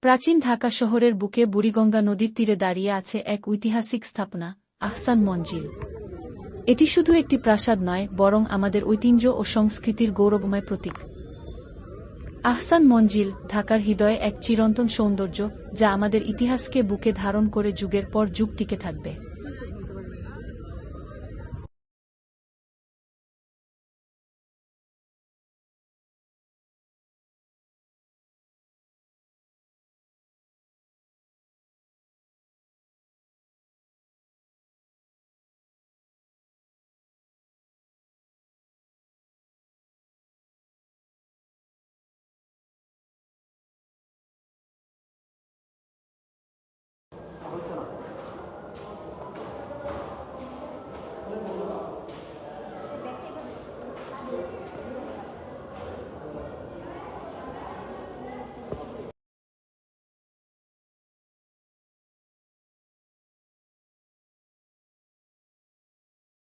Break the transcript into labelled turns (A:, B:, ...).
A: প্রাচীন ঢাকা শহরের বুকে বুড়িগঙ্গা নদীর তীরে দাঁড়িয়ে আছে এক ঐতিহাসিক স্থাপনা, আহসান মঞ্জিল। এটি শুধু একটি প্রাসাদ নয়, বরং আমাদের ঐতিহ্য ও সংস্কৃতির গৌরবময় প্রতীক। আহসান মঞ্জিল ঢাকার হৃদয়ে এক চিরন্তন সৌন্দর্য, যা আমাদের ইতিহাসকে বুকে ধারণ করে যুগের পর যুগ টিকে থাকবে।